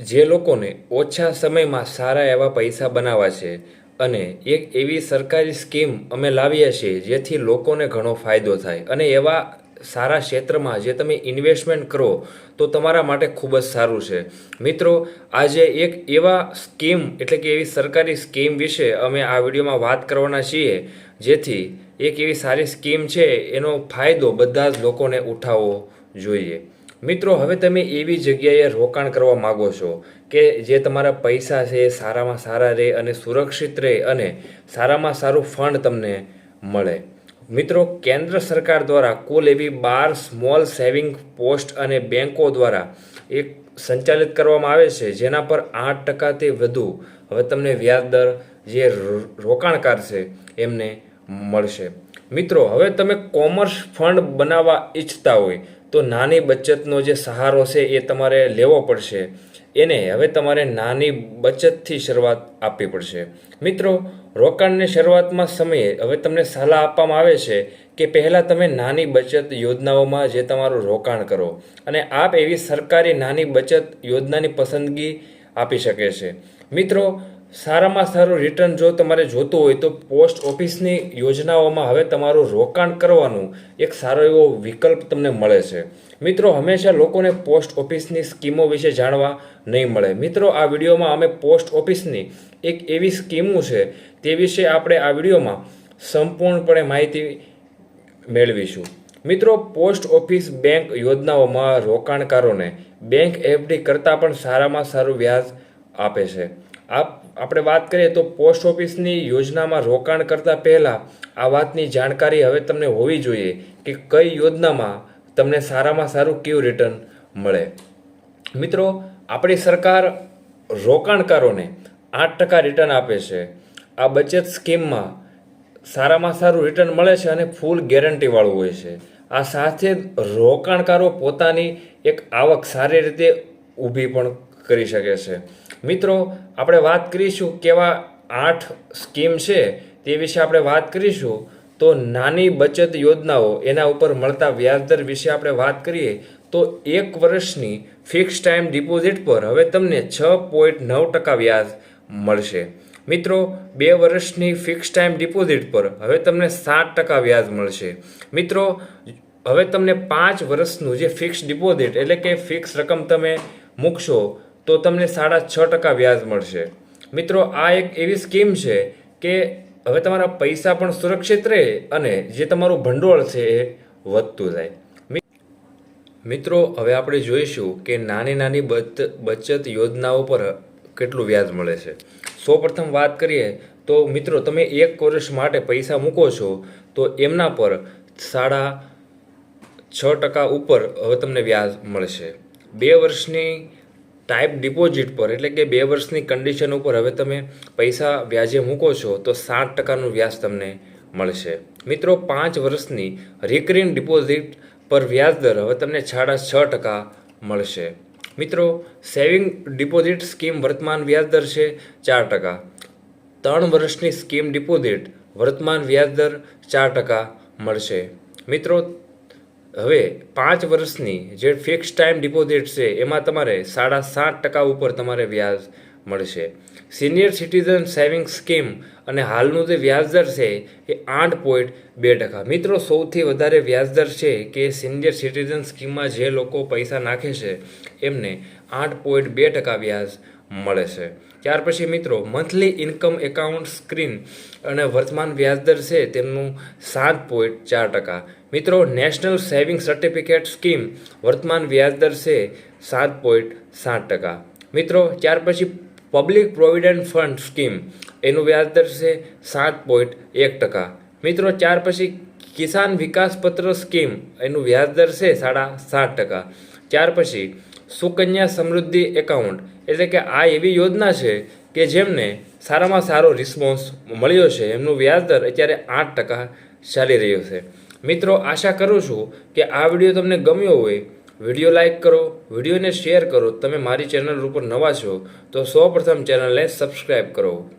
જે લોકોને ઓછા સમયમાં સારા એવા પૈસા બનાવવા છે અને એક એવી સરકારી સ્કીમ અમે લાવીએ છીએ જેથી લોકોને ઘણો ફાયદો થાય અને એવા સારા ક્ષેત્રમાં જે તમે ઇન્વેસ્ટમેન્ટ કરો તો તમારા માટે ખૂબ જ સારું છે. મિત્રો, આજે એક એવા સ્કીમ એટલે કે એવી સરકારી સ્કીમ વિશે અમે આ વિડીયોમાં વાત કરવાના છીએ જેથી એક એવી સારી સ્કીમ છે એનો ફાયદો બધા જ લોકોને ઉઠાવવો જોઈએ. મિત્રો, હવે તમે એવી જગ્યાએ રોકાણ કરવા માગો છો કે જે તમારા પૈસા છે એ સારામાં સારા રહે અને સુરક્ષિત રહે અને સારામાં સારું ફંડ તમને મળે. મિત્રો, કેન્દ્ર સરકાર દ્વારા કુલ એવી બાર સ્મોલ સેવિંગ પોસ્ટ અને બેન્કો દ્વારા એક સંચાલિત કરવામાં આવે છે, જેના પર આઠ ટકાથી વધુ હવે તમને વ્યાજદર જે રોકાણકાર છે, એમને મળશે. મિત્રો, હવે તમે કોમર્સ ફંડ બનાવવા ઈચ્છતા હોય તો નાની બચતનો જે સહારો છે એ તમારે લેવો પડશે. એને હવે તમારે નાની બચતથી શરૂઆત આપવી પડશે. મિત્રો, રોકાણની શરૂઆતમાં સમયે હવે તમને સલાહ આપવામાં આવે છે કે પહેલાં તમે નાની બચત યોજનાઓમાં જે તમારું રોકાણ કરો અને આપ એવી સરકારી નાની બચત યોજનાની પસંદગી આપી શકે છે. મિત્રો સારામાં સારું રિટર્ન જો તમારે જોતું હોય તો પોસ્ટ ઓફિસની યોજનાઓમાં હવે તમારું રોકાણ કરવાનું એક સારો એવો વિકલ્પ તમને મળે છે. મિત્રો, હંમેશા લોકોને પોસ્ટ ઓફિસની સ્કીમો વિશે જાણવા નહીં મળે. મિત્રો, આ વિડીયોમાં અમે પોસ્ટ ઓફિસની એક એવી સ્કીમો છે તે વિશે આપણે આ વિડીયોમાં સંપૂર્ણપણે માહિતી મેળવીશું. મિત્રો પોસ્ટ ઓફિસ બેંક યોજનાઓમાં રોકાણકારોને બેંક એફડી કરતાં પણ સારામાં સારું વ્યાજ આપે છે. આપ આપણે વાત કરીએ તો પોસ્ટ ઓફિસની યોજનામાં રોકાણ કરતાં પહેલાં આ વાતની જાણકારી હવે તમને હોવી જોઈએ કે કઈ યોજનામાં તમને સારામાં સારું કેવું રિટર્ન મળે. મિત્રો, આપણી સરકાર રોકાણકારોને આઠ ટકા રિટર્ન આપે છે. આ બચત સ્કીમમાં સારામાં સારું રિટર્ન મળે છે અને ફૂલ ગેરંટીવાળું હોય છે. આ સાથે રોકાણકારો પોતાની એક આવક સારી રીતે ઊભી પણ કરી શકે છે. મિત્રો, આપણે વાત કરીશું કેવા આઠ સ્કીમ છે તે વિશે આપણે વાત કરીશું. તો નાની બચત યોજનાઓ એના ઉપર મળતા વ્યાજદર વિશે આપણે વાત કરીએ, તો એક વર્ષની ફિક્સ ટાઈમ ડિપોઝિટ પર હવે તમને છ પોઈન્ટ નવ ટકા વ્યાજ મળશે. મિત્રો, બે વર્ષની ફિક્સ ટાઈમ ડિપોઝિટ પર હવે તમને સાત ટકા વ્યાજ મળશે. મિત્રો, હવે તમને પાંચ વર્ષનું જે ફિક્સ ડિપોઝિટ એટલે કે ફિક્સ રકમ તમે મૂકશો તો તમને સાડા છ ટકા વ્યાજ મળશે. મિત્રો, આ એક એવી સ્કીમ છે કે હવે તમારા પૈસા પણ સુરક્ષિત રહે અને જે તમારું ભંડોળ છે એ વધતું જાય. મિત્રો, હવે આપણે જોઈશું કે નાની નાની બચત યોજનાઓ પર કેટલું વ્યાજ મળે છે. સૌપ્રથમ વાત કરીએ તો મિત્રો, તમે એક વર્ષ માટે પૈસા મૂકો છો, તો એમના પર સાડા છ ટકા ઉપર હવે તમને વ્યાજ મળશે. બે વર્ષની ટાઈપ ડિપોઝિટ પર, એટલે કે બે વર્ષની કન્ડિશન ઉપર હવે તમે પૈસા વ્યાજે મૂકો છો, તો સાત ટકાનું વ્યાજ તમને મળશે. મિત્રો, પાંચ વર્ષની રિકરિંગ ડિપોઝિટ પર વ્યાજ દર હવે તમને સાડા છ ટકા મળશે. મિત્રો સેવિંગ ડિપોઝિટ સ્કીમ વર્તમાન વ્યાજ દર છે ચાર ટકા. ત્રણ વર્ષની સ્કીમ ડિપોઝિટ વર્તમાન વ્યાજ દર ચાર ટકા મળશે. મિત્રો હવે પાંચ વર્ષની જે ફિક્સ ટાઈમ ડિપોઝિટ છે, એમાં તમારે સાડા સાત ટકા ઉપર તમારે વ્યાજ મળશે. સિનિયર સિટીઝન સેવિંગ સ્કીમ અને હાલનું જે વ્યાજદર છે, એ આઠ પોઈન્ટ બે ટકા. મિત્રો, સૌથી વધારે વ્યાજદર છે કે સિનિયર સિટીઝન સ્કીમમાં જે લોકો પૈસા નાખે છે, એમને આઠ પોઈન્ટ બે ટકા વ્યાજ મળે છે. ત્યાર પછી મિત્રો મંથલી ઇન્કમ એકાઉન્ટ સ્ક્રીન અને વર્તમાન વ્યાજદર છે તેમનું સાત પોઈન્ટ ચાર ટકા. મિત્રો નેશનલ સેવિંગ સર્ટિફિકેટ સ્કીમ વર્તમાન વ્યાજદર છે સાત પોઈન્ટ સાત ટકા. મિત્રો, ત્યાર પછી પબ્લિક પ્રોવિડન્ટ ફંડ સ્કીમ એનું વ્યાજદર છે સાત પોઈન્ટ એક ટકા. મિત્રો, ત્યાર પછી કિસાન વિકાસ પત્ર સ્કીમ એનું વ્યાજદર છે સાડા સાત ટકા. ત્યાર પછી સુકન્યા સમૃદ્ધિ એકાઉન્ટ. એટલે કે આ એવી યોજના છે કે જેમને સારામાં સારો રિસ્પોન્સ મળ્યો છે. એમનું વ્યાજદર અત્યારે આઠ ટકા ચાલી રહ્યો છે. મિત્રો, આશા કરું છું કે આ વીડિયો તમને ગમ્યો હોય. વીડિયો લાઇક કરો, વિડીયોને શેર કરો. તમે મારી ચેનલ ઉપર નવા છો તો સૌપ્રથમ ચેનલને સબસ્ક્રાઈબ કરો.